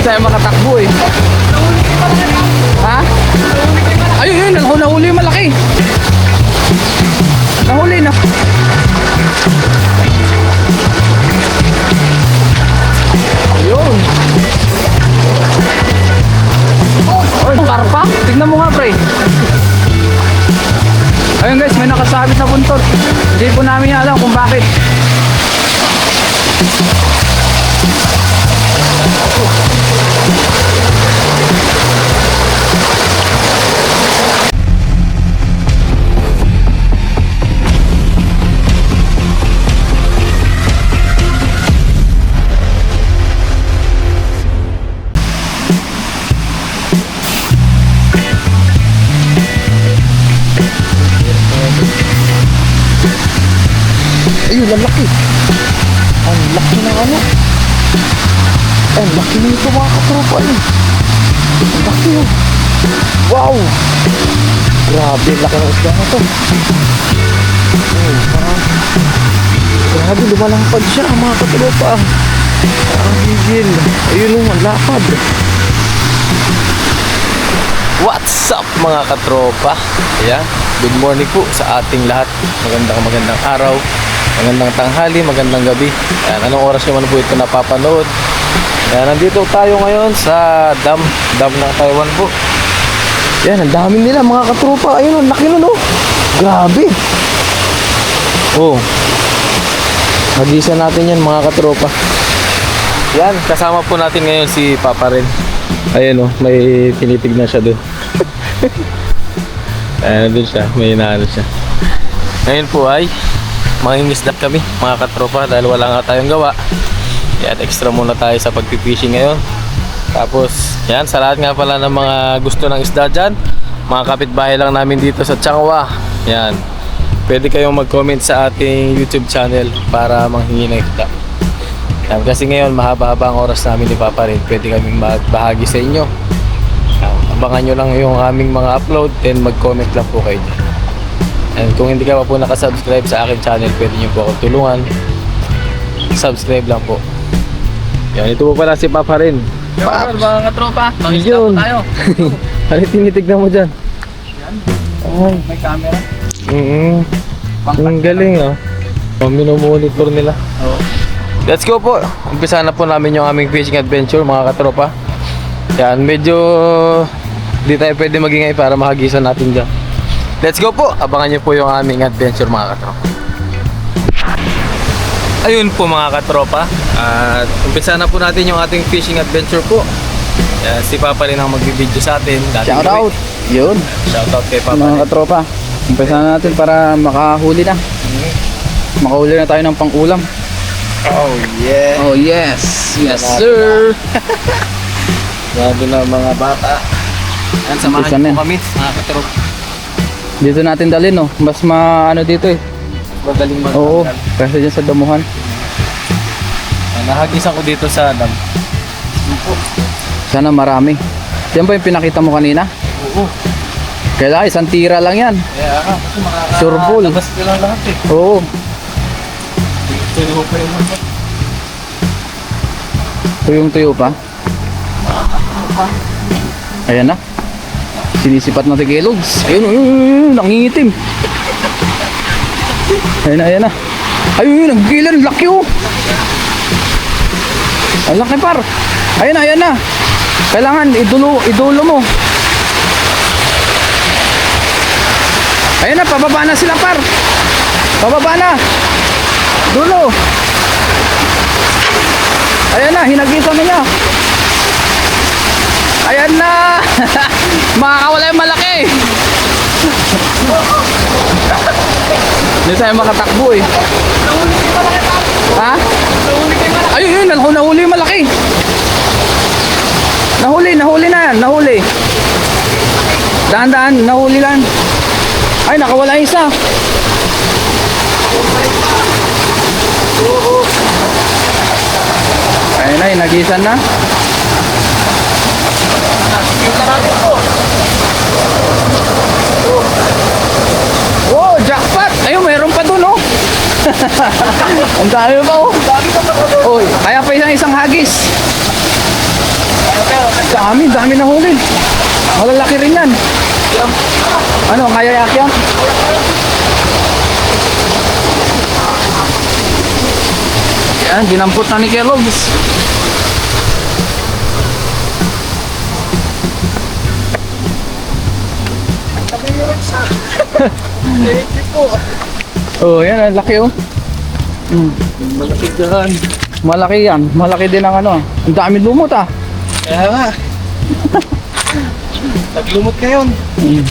Hindi tayo makatakbo Ang laki nito mga katropa. eh. Ang laki oh. Wow! Grabe, laki ng isda na to. Oh, parang... Grabe, lumalampad siya mga katropa. Parang higil. Ayun oh, ang lapad. What's up mga katropa? Ayan, good morning po sa ating lahat. Magandang magandang araw, magandang tanghali, magandang gabi. Ayan, anong oras naman po ito napapanood? Ayan, nandito tayo ngayon sa dam, dam ng Taiwan po. Ayan, ang dami nila mga katropa. Ayun, ang laki nun oh. Grabe. Oh. Magisa natin yan mga katropa. Yan, kasama po natin ngayon si Papa Ren. Ayan oh, may tinitignan siya doon. Ayan doon siya, may inaano siya. Ngayon po ay mangingisda kami mga katropa dahil wala nga tayong gawa. Yan, extra muna tayo sa pagpipishing ngayon. Tapos, yan, sa lahat nga pala ng mga gusto ng isda dyan, mga kapitbahay lang namin dito sa Changwa. Yan, pwede kayong mag-comment sa ating YouTube channel para manghingi ng isda. Yan, kasi ngayon mahaba-haba ang oras namin ni Papa rin. Pwede kaming magbahagi sa inyo. Abangan nyo lang yung aming mga upload then mag-comment lang po kayo. And kung hindi ka pa po nakasubscribe sa akin channel, pwede nyo po akong tulungan. Subscribe lang po. Yan, ito po pala si Papa rin. Paps! mga katropa, Yun. tayo. ano tinitignan mo dyan? Ay, May camera. mm Ang galing ah. Oh, minomonitor nila. Oo. Let's go po. Umpisa na po namin yung aming fishing adventure mga katropa. Yan, medyo di tayo pwede magingay para mahagisan natin dyan. Let's go po. Abangan nyo po yung aming adventure mga katropa. Ayun po mga katropa. At umpisa na po natin yung ating fishing adventure po. Yan, si Papa rin ang magbibideo sa atin. Dati Shout out! Yun, Shout out kay Papa mga rin. katropa. Umpisa na natin para makahuli na. Makahuli na tayo ng pang-ulam. Oh yeah. Oh yes! Yes Salamat. sir! Grabe na mga bata. Yan, samahan po kami mga katropa. Dito natin dalhin no. Mas maano dito eh. Magaling mag Oo, kasi dyan sa damuhan. Ah, Nahagisan ko dito sa dam. Sana marami. Yan ba yung pinakita mo kanina? Oo. Kaya isang tira lang yan. Kaya ka, kasi makaka... Sure ball. Labas ko lang lahat eh. Oo. Tuyo pa yung mga. Tuyong-tuyo pa. Ayan na. Sinisipat na tigilogs. Ayun, ayun, ayun, ayun, nangingitim. Ayan na, ayan na. Ayun, ayun, naggilan, laki oh. Ang laki par. Ayan na, ayan na. Kailangan idulo, idulo mo. Ayan na, pababa na sila par. Pababa na. Dulo. Ayan na, hinagisan na niya. Ayan na! Makakawala yung malaki! Hindi tayo makatakbo eh. Ha? Ayun yun, nahu- nahuli malaki. Nahuli, nahuli na yan, nahuli. Dahan-dahan, nahuli lang. Ay, nakawala isa. Ayun na, hinagisan na. Oh, jackpot! Ayun, meron pa dun, oh. Ang dami pa, oh. Oy, kaya pa isang isang hagis. dami, dami na huli. Malalaki rin yan. Ano, kaya yak yan? Yan, dinampot na ni Kellogg's. oh, yan, ang laki oh. Mm. Malaki dyan. Malaki yan. Malaki din ang ano. Ang dami lumot ah. Kaya nga. Naglumot ngayon. Mm.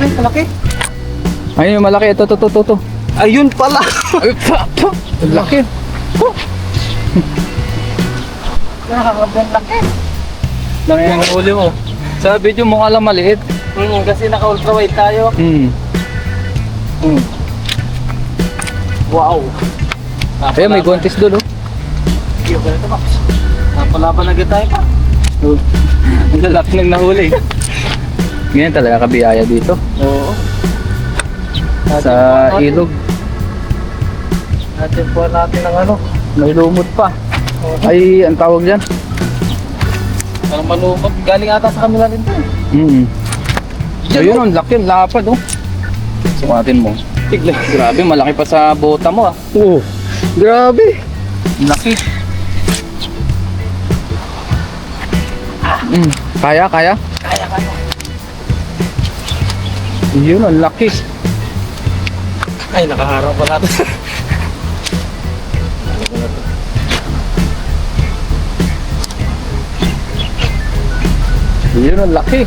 Ay, malaki. Ayun malaki. Ito, ito, ito, ito. Ayun pala. Ay, pa, pa. Ang laki. Oh. Nakakabang laki. Laki ang huli mo. Sa video mo lang maliit. Hmm, kasi naka-ultra wide tayo. Hmm. Hmm. Wow. Ayun, may gontis doon oh. Iyo ka na Max. Napalaban na tayo pa. Oh. Ang lalaki nang nahuli. Ganyan talaga kabiyaya dito. Oo. Sa ilog. Natin po natin ang ano. May lumot pa. Ay, ang tawag dyan. Ang malumot. Galing ata sa kanila rin to. Hmm. Ayun, ang laki. Ang lapad oh. Sukatin mo. Tignan. Grabe, malaki pa sa bota mo ah. Oo. Grabe. Laki. Mm, kaya, kaya? Kaya kaya. Yun, ang laki. Ay, nakaharap pa natin. Yun, ang laki.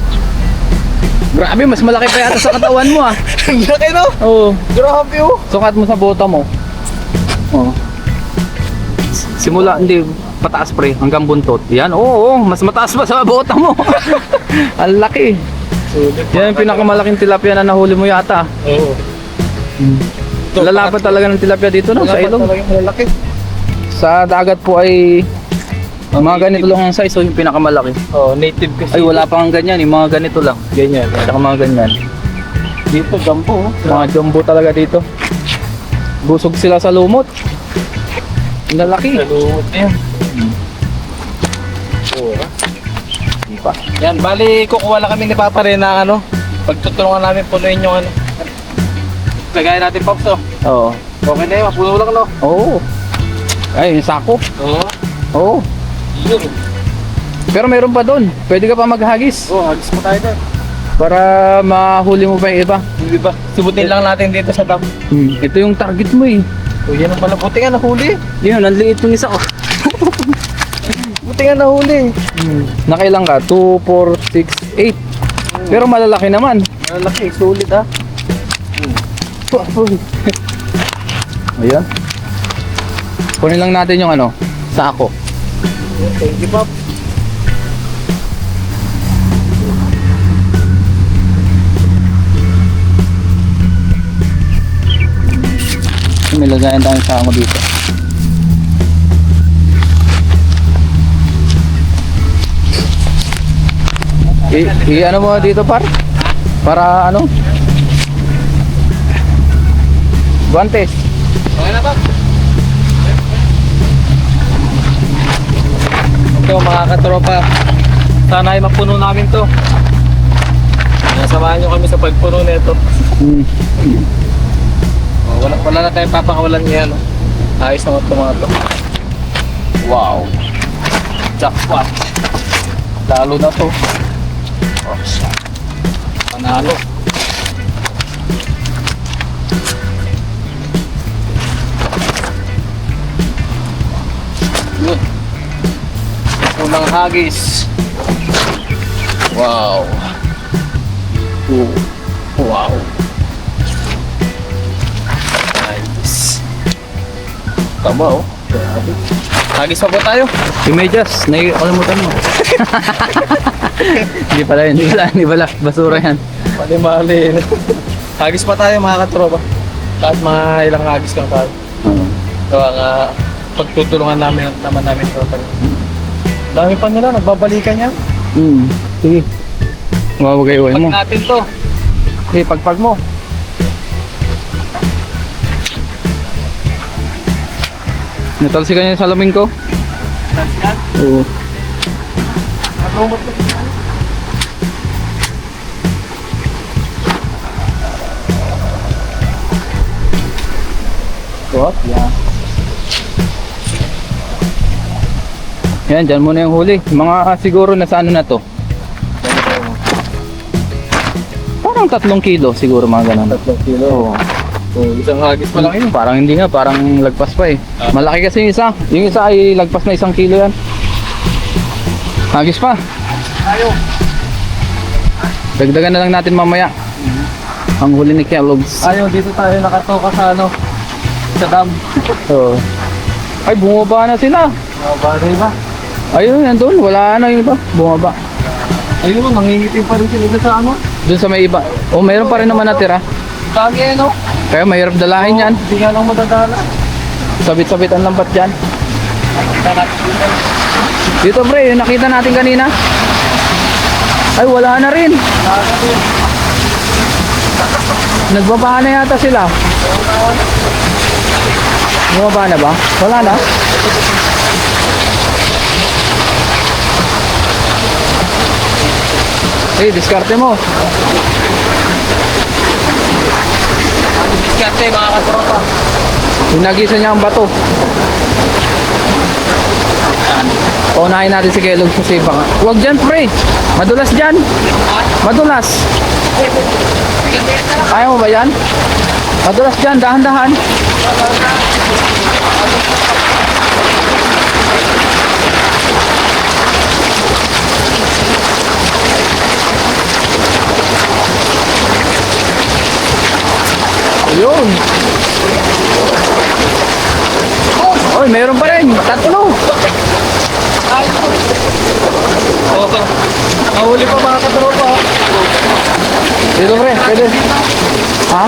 Grabe, mas malaki pa yata sa katawan mo ah. Ang laki no? Oo. Grabe oh. Sukat mo sa bota mo. Oo. Simula, hindi, pataas pre, hanggang buntot. Yan, oo, oo, mas mataas pa sa bota mo. ang laki. Yan yung pinakamalaking tilapia na nahuli mo yata. Oo. Lalapat talaga ng tilapia dito no, sa ilog. Talagang malalaki. Sa dagat po ay mga ganito lang ang size, so yung pinakamalaki. Oh, native kasi. Ay wala pa nga ganyan, yung mga ganito lang. Ganyan. Saka mga ganyan. Dito, gampo. oh. Mga jumbo talaga dito. Busog sila sa lumot. Ang lalaki. Nalumot na yan. Oo. Di pa. Yan, bali kukuha lang kami ni Papa rin na ano. Pagtutulungan namin punuin yung ano. Lagay natin Pops oh. Oo. Okay na yun, mapuno lang no. Oo. Ay, yung sako. Oo. Oo. Pero meron pa doon. Pwede ka pa maghagis. Oo, hagis mo tayo doon. Para mahuli mo pa yung iba. Hindi ba? Subutin lang natin dito sa dam. Hmm. Ito yung target mo eh. O yan ang pala, buti nga nahuli. Yun, ang liit yung isa oh. Buti nga nahuli. Hmm. Nakailang ka? 2, 4, 6, 8. Pero malalaki naman. Malaki, sulit ha. Ayan. Kunin lang natin yung ano, sako. Thank you, Pop. May lagayan tayong sako dito. I, i ano mo dito par? Para ano? Guantes. Okay na, Pop. Ito mga katropa, sana ay mapuno namin to. Nasamahan nyo kami sa pagpuno nito. Oh, wala, wala na tayong papakawalan niya. No? Ayos naman ito mga to. Wow. Jackpot. Lalo na to. Oh. Panalo. Unang hagis. Wow. Oh. Wow. Nice. Tama oh. Grabe. Hagis pa po tayo. Si Mejas, nakikalimutan mo. hindi pala yun, hindi pala, hindi pala. Basura yan. Mali-mali. hagis pa tayo mga katropa. Kahit mga ilang hagis kang. Oo. Kaya nga, pagtutulungan namin naman namin ito. Dami pa nila, nagbabalikan yan. Hmm. Sige. Mawagayway Pag mo. natin to. Sige, pagpag mo. Natalsi ka niya sa salamin ko? Oo. lumot na. What? Yeah. Yan, dyan muna yung huli. Mga ah, siguro na sa ano na to. Parang tatlong kilo siguro mga ganun. Tatlong kilo. Oo. So, isang hagis pa lang yun. Parang hindi nga, parang lagpas pa eh. Ah. Malaki kasi yung isa. Yung isa ay lagpas na isang kilo yan. Hagis pa. Tayo. Dagdagan na lang natin mamaya. Ang huli ni Kellogg's. Ayaw, dito tayo nakatoka sa ano. Sa dam. Oo. Ay, bumaba na sila. Mga bagay ba? Ayun, yan doon. Wala na yung iba. Bumaba. Ayun, nangingitim pa rin sila sa ano. Doon sa may iba. Oh, mayroon pa rin naman natira. Dami eh, no? Kaya mahirap dalahin yan. Hindi nga lang madadala. Sabit-sabit ang lambat dyan. Dito pre, yung nakita natin kanina. Ay, wala na rin. Nagbaba na yata sila. Bumaba na ba? Wala na? Eh, diskarte mo. Diskarte, mga katropa. Pinagisa niya ang bato. Paunahin natin si Kellogg sa sibang. Huwag dyan, pre. Madulas dyan. Madulas. Ayaw mo ba yan? Madulas dyan, dahan-dahan. Ayun. Oy, meron pa rin. Tatlo. Oo. Nahuli pa mga katropa. Dito pre, pwede. Ha?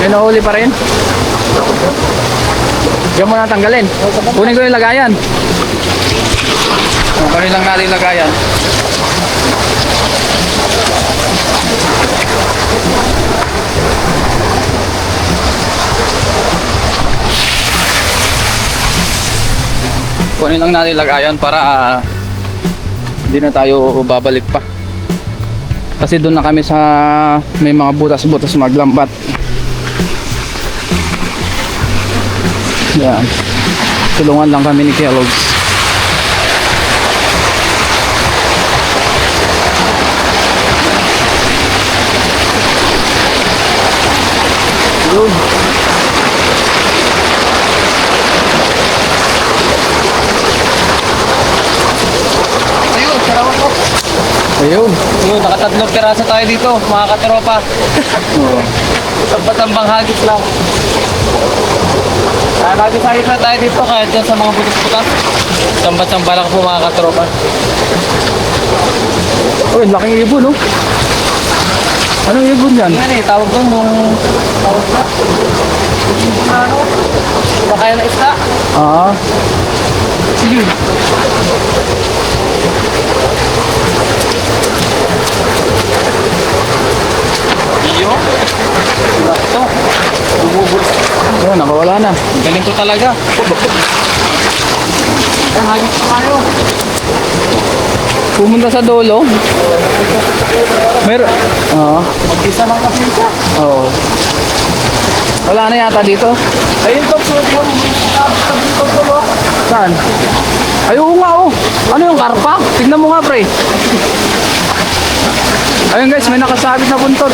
May nahuli pa rin? Diyan mo na tanggalin. Kunin ko yung lagayan. Oh, Kunin lang natin lagayan. Kunin lang natin lagayan para ah, hindi na tayo babalik pa. Kasi doon na kami sa may mga butas-butas maglambat. Yan. Tulungan lang kami ni Kellogg's. Yun. Ayun, salamat po. Ayun. Ayun, nakatatlong piraso tayo dito, mga katropa. Sambat-sambang hagis lang. Ah, hagis-hagis na tayo dito kahit dyan sa mga butas-butas. Sambat-samba lang po mga katropa. Uy, laking ibon, oh. Anong ibon yan? Yan eh, tawag doon nung... Tawag na. Ano? Bakayan na isda. Ah, Sige. Iyo. Ito. Bumubul. ayun, nakawala na. Galing ko talaga. Ang hagis pa kayo. Pumunta sa dolo. Mer Oo. Mag-isa lang kasi ito. Oo. Wala na yata dito. Ayun to, so yung sabi ko to, Saan? Ay, oo nga, oh. Ano yung karpa? Tignan mo nga, pre. Ayun guys, may nakasabit na buntot.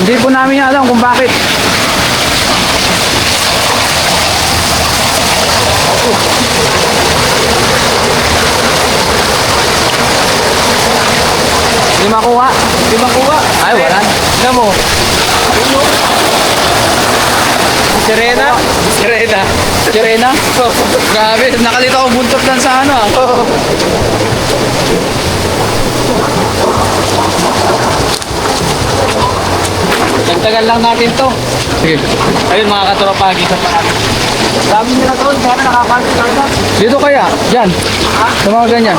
Hindi po namin alam kung bakit. Hindi makuha. Di ba kuha? Ay, wala. Tignan mo. Sirena? Sirena. Sirena? Grabe, nakalita ko buntot lang sa ano ah. Tagtagal lang natin to. Sige. Ayun mga katropa, kita pa kami. Dami nila doon, kaya nakakalit na Dito kaya? Diyan? Ha? Sa mga ganyan?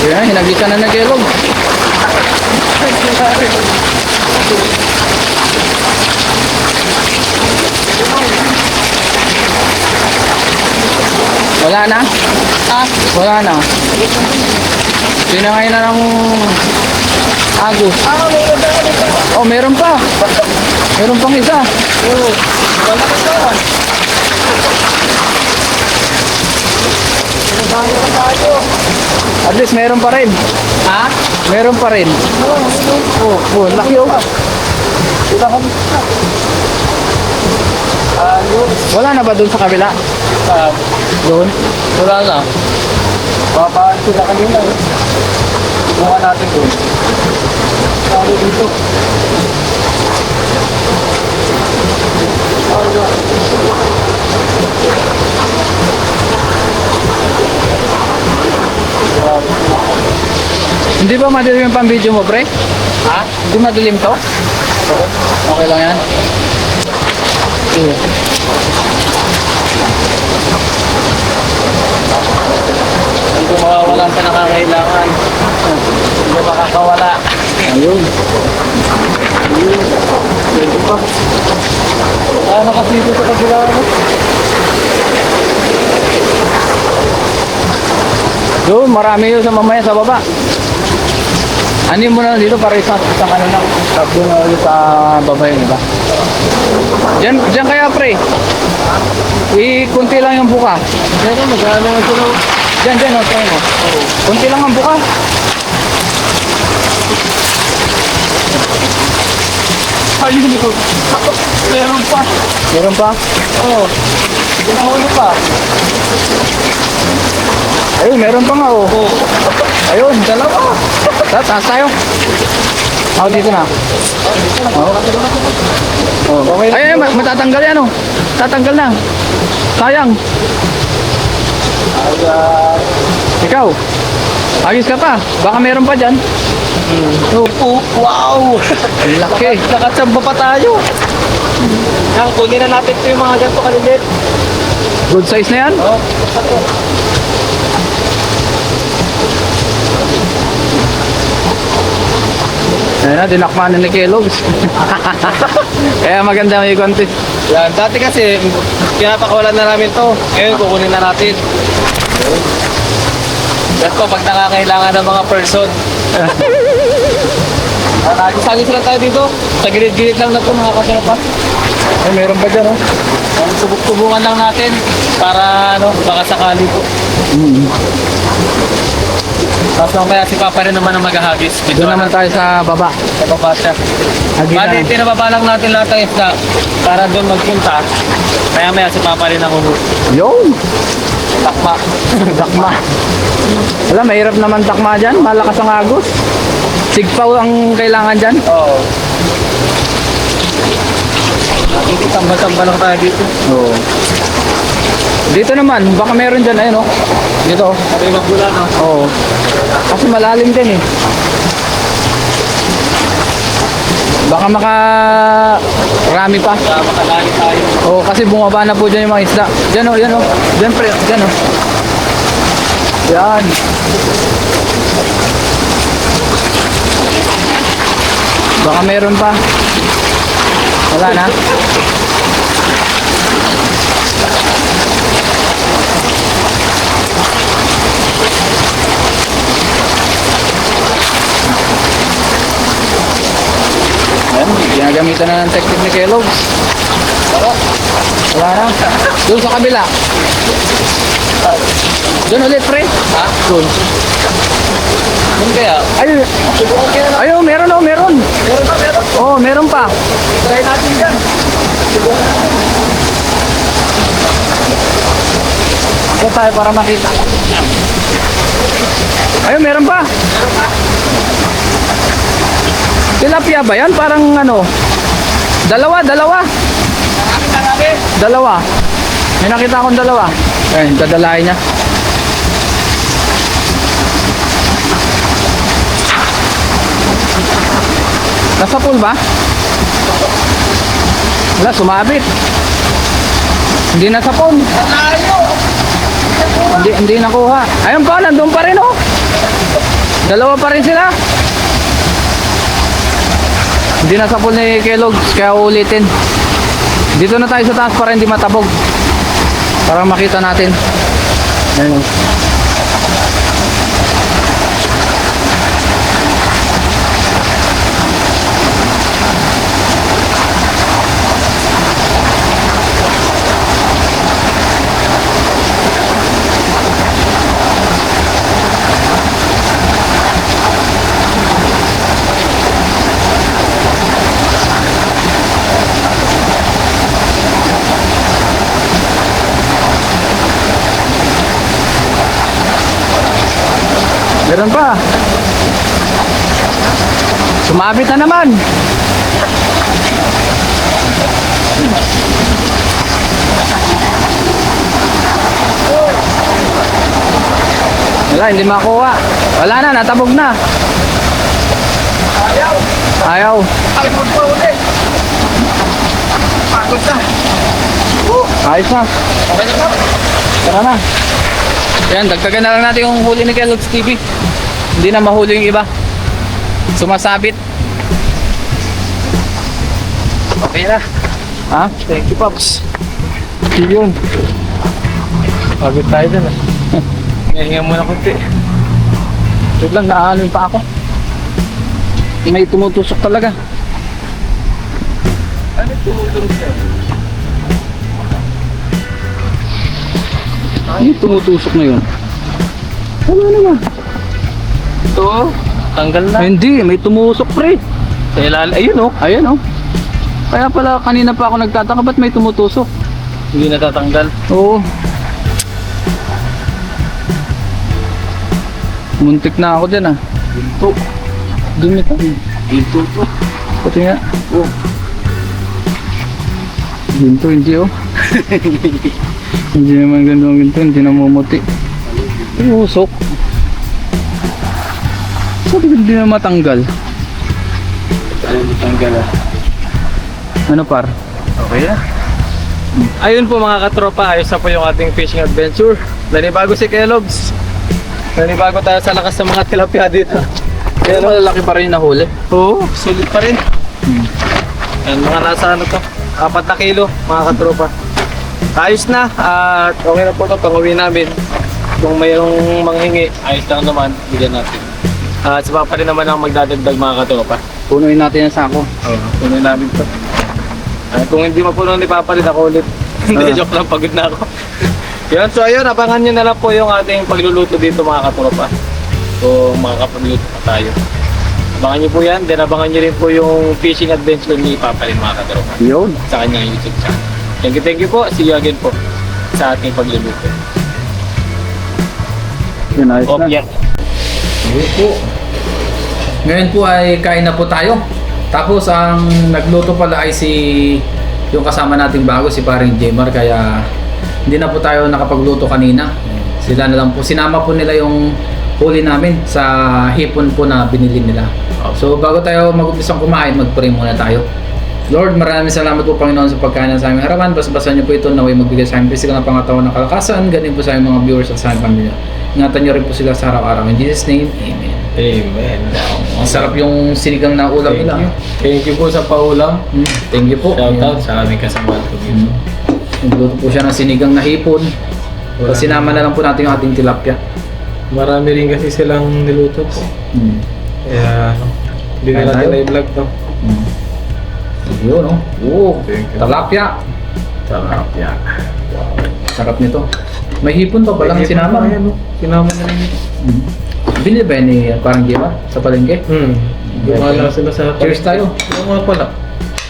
Ayan, hinagisan na nag-elog. Thank you. Wala na? Ah, wala na. Sinangay na ng Agus. Ah, meron pa. Oh, meron pa. Meron pang isa. Oo. Wala ka sa. At least meron pa rin. Ha? Meron pa rin. Oo. Oh, oh laki oh. Wala kami pa. Ayos. Wala na ba doon sa kabila? Ah, Doon? Wala na. Babaan sila kanina. eh. Buka natin doon. Sabi dito. Hindi ba madilim yung pang-video mo, pre? Ha? Hindi madilim to? Okay lang yan. Hindi mawawalan sa nakakailangan. Hindi makakawala. Ayun. Pwede pa. Kasi dito sa kabila ano? Doon, marami yun sa mamaya sa baba. Ano mo na dito para isang isang ano lang. Doon na ulit sa baba yung iba. Diyan, diyan kaya pre. I, kunti lang yung buka. Pero magkano nga sila? Diyan, diyan, oh, try mo. Kunti lang ang buka. Ayun ko. Meron pa. Meron pa? Oo. Pinahuli pa. Ayun, meron pa nga oh. Oo. Ayun, dalawa. Taas, taas tayo. Ako dito na. Oh. Oh. Okay. Ay, ay, ma- matatanggal yan oh. Tatanggal na. Sayang. Ayan. Ikaw. Ayos ka pa. Baka meron pa dyan. Oh, oh, wow! Ang laki. Nakatsamba pa tayo. Yan, kunin na natin ito yung mga ganito kalilit. Good size na yan. Oh, Ayun na, dinakman na ni Kellogg's. Kaya maganda may content. yan. Dati kasi, pinapakawalan na namin to. Ngayon, kukunin na natin. Yan po, pag nakakailangan ng mga person. Sagis lang tayo dito. Sa gilid-gilid lang na ito, mga kasarapan. Ay, meron pa dyan oh. Ang subok-subungan lang natin para ano, baka sakali po. Mm. Tapos mamaya si Papa rin naman ang maghahagis. Dito Doon naman tayo sa baba. sa baba siya. Bali, na. pinababa lang natin lahat ng isda para doon magpunta. Maya maya si Papa rin ang uhu. Yun. Takma. Takma. Wala, mahirap naman takma dyan. Malakas ang agos. Sigpaw ang kailangan dyan. Oo. Tamba-tamba lang tayo dito. Oo. Dito naman, baka meron dyan. Ayun oh. Dito. Sabi magbula no? Oo. Kasi malalim din eh. Baka maka rami pa. Para makalali tayo. Oo, kasi bumaba na po dyan yung mga isda. Dyan o, dyan o. Dyan pre, dyan o. Yan. Baka meron pa. Wala na. Ginagamitan na ng technique ni Kellogg's. Wala na. Doon sa kabila. Doon ulit, pre. Ha? Doon. Yun kaya? Ay, ayun, meron oh, meron. Meron pa, meron. Oh, meron pa. Try natin yan. Ito tayo para makita. Ayun, meron pa. Tilapia ba yan? Parang ano? Dalawa, dalawa. Dalawa. May nakita akong dalawa. Ayun, dadalahin niya. Nasa pool ba? Wala, sumabit. Hindi nasa pool. Layo. Hindi, hindi nakuha. Ayun pa, nandun pa rin oh. Dalawa pa rin sila. Hindi na sapol ni Kellogg's, kaya ulitin. Dito na tayo sa taas para hindi matabog. Para makita natin. Ayun. Meron pa. Sumabit na naman. Wala, hindi makuha. Wala na, natabog na. Ayaw. Ayaw. Ay, magpaulit. Pagod na. Ayos na. Tara na. Yan, dagdagan na lang natin yung huli ni Kellogg's TV. Hindi na mahuli yung iba. Sumasabit. Okay na. Ha? Thank you, Pops. Yun. Pagod tayo dun ah. Ngahinga muna konti. Wait lang, naano pa ako. May tumutusok talaga. Ano tumutulog Ano tumutusok na yun? Wala naman. Ito, tanggal na. Ay, hindi, may tumusok pre. Sa ilalim. Ayun oh. Ayan oh. Kaya pala kanina pa ako nagtataka ba't may tumutusok? Hindi natatanggal. Oo. Muntik na ako dyan ah. Ginto. Dumi ka. Ginto to. Pati nga. Oh. Ginto, hindi oh. hindi naman ganito ang ginto, hindi namumuti. Usok. Sabi ko hindi na matanggal. Ano natanggal ah? Ano par? Okay na. Ayun po mga katropa, ayos na po yung ating fishing adventure. Nanibago si Kellogg's. Nanibago tayo sa lakas ng mga tilapia dito. Pero malalaki pa rin yung nahuli. Oo, sulit pa rin. Yan, mga nasa ano to, apat na kilo, mga katropa. Ayos na, at okay na po ito, pang-uwi namin. Kung mayroong manghingi, ayos lang naman, bigyan natin. At sa papa rin naman ang magdadagdag mga katropa. Punuin natin yung sako. Oo, punuin namin to. At kung hindi mapuno ni Papa rin ako ulit. Hindi, Ah. joke lang, pagod na ako. Yun, so ayun, abangan nyo na lang po yung ating pagluluto dito mga katropa. So, makakapagluto pa tayo. Abangan nyo po yan, then abangan nyo rin po yung fishing adventure ni Papa rin mga katropa Yun. sa kanyang YouTube channel. Thank you, thank you po. See you again po sa ating pagluluto. Yun, ayos na. yeah. Ngayon po ay kain na po tayo. Tapos ang nagluto pala ay si yung kasama nating bago si paring Jemar kaya hindi na po tayo nakapagluto kanina. Sila na lang po sinama po nila yung huli namin sa hipon po na binili nila. So bago tayo mag-umpisang kumain, mag-pray muna tayo. Lord, maraming salamat po Panginoon sa pagkain sa aming harapan. Basbasan niyo po ito naway magbigay sa aming physical na pangatawan ng kalakasan. Ganun po sa aming mga viewers at sa aming pamilya. Ingatan niyo rin po sila sa araw-araw. In Jesus' name, Amen. Amen. Ang sarap yung sinigang na ulam Thank nila. you. Thank you po sa paulam. Mm, Thank you po. Shout out sa aming kasama ko dito. Mm. Nagluto po siya ng sinigang na hipon. Tapos sinama na lang po natin yung ating tilapia. Marami rin kasi silang niluto po. Mm. Kaya ano, hindi na natin tayo? na i-vlog to. Mm. Yun, no? Oo, Thank you. tilapia. Sarap yan. Sarap nito. May hipon to palang sinama. Ayan, no? Sinama na rin. Mm. Binili ba ni parang Gima sa palengke? Hmm. Gumala sila sa... Cheers tayo. Oo nga pala.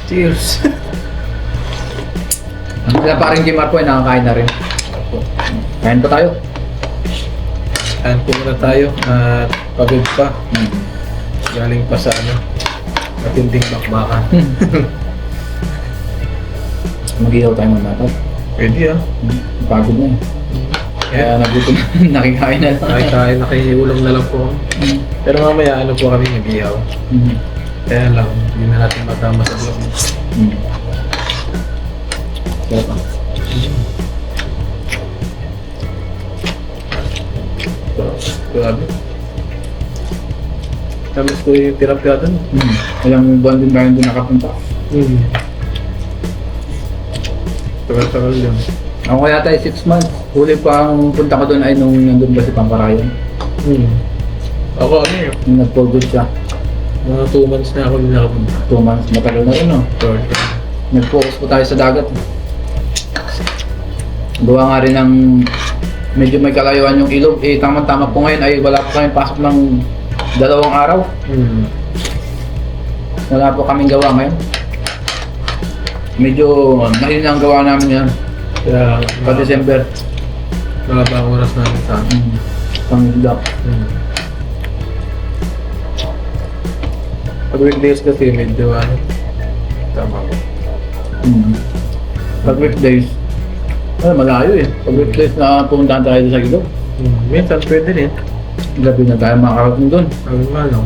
Cheers. Kaya parang Gima po ay nakakain na rin. Kain pa tayo. Kain po muna tayo at pagod pa. Mm. Galing pa sa ano, matinding bakbakan. Mag-ihaw tayo muna to. Pwede ah. Mm. Pagod na eh. Kaya nagutom nakikain na lang. Kahit tayo nakiulam na lang po. Mm. Pero mamaya ano po kami nag-ihaw. Mm. Kaya lang, hindi na natin matama sa vlog. Mm. Sarap ah. Grabe. Tapos ko yung tilapia doon. Hmm. Ilang buwan din ba hindi nakapunta? Hmm. Tagal-tagal yun. Ako kaya tayo 6 months. Huli pa ang punta ko doon ay nung nandun ba si Pamparayan. Hmm. Ako ano yun? Nung nag-for good siya. Mga 2 months na ako din nakapunta. 2 months. Matagal na rin no. Short. Nag-focus po tayo sa dagat. Gawa nga rin ng medyo may kalayuan yung ilog. Eh, tama-tama po ngayon ay wala po kami pasok ng dalawang araw. Hmm. Wala po kaming gawa ngayon. Medyo mahina ang gawa namin yan. Kaya Pa December. mahaba ang oras namin sa amin. Mm. Pang isda. Hmm. Pag weekdays kasi medyo ano. Tama ko. Mm. Pag weekdays, ay, malayo eh. Pag weekdays na pumuntahan tayo sa ilog. Hmm. Minsan pwede rin. Gabi na tayo makakarating doon. Sabi nga no.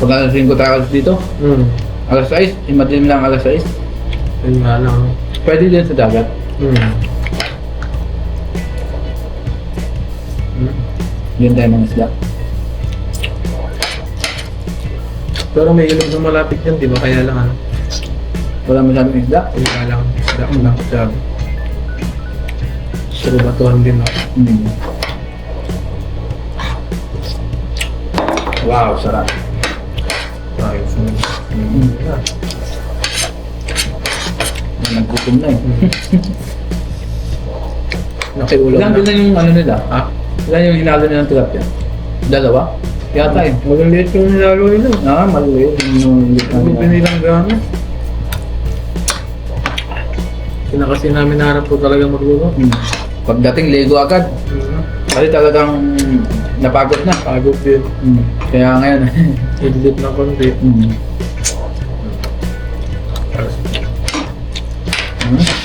Pag alas 5 tayo dito, Hmm. alas 6, eh, madilim lang alas 6. Yun nga lang. Pwede din sa dagat. Hmm. Hmm. Yun tayo mga isda. Pero may ilog na malapit yan, di ba? Kaya lang ano. Wala masyadong isda. Kaya lang, isda ko lang sabi. Pero batuhan din ako. Mm. Wow, sarap. Ayos mo. Mm. Nagkutom na eh. Nakiulam Ilan na. din na yung ano nila? Ha? Ilan yung hinalo nilang tilapia? Dalawa? Yata eh. Magaliit yung nilalo nila. Ah, maliit. Yung Hindi pa nilang gano'n. Sina kasi namin nahanap ko talaga magluto. Hmm. Pagdating Lego agad. Hmm. Kasi talagang napagod na. Pagod din. Hmm. Kaya ngayon. Idlit na konti. hmm. Hmm.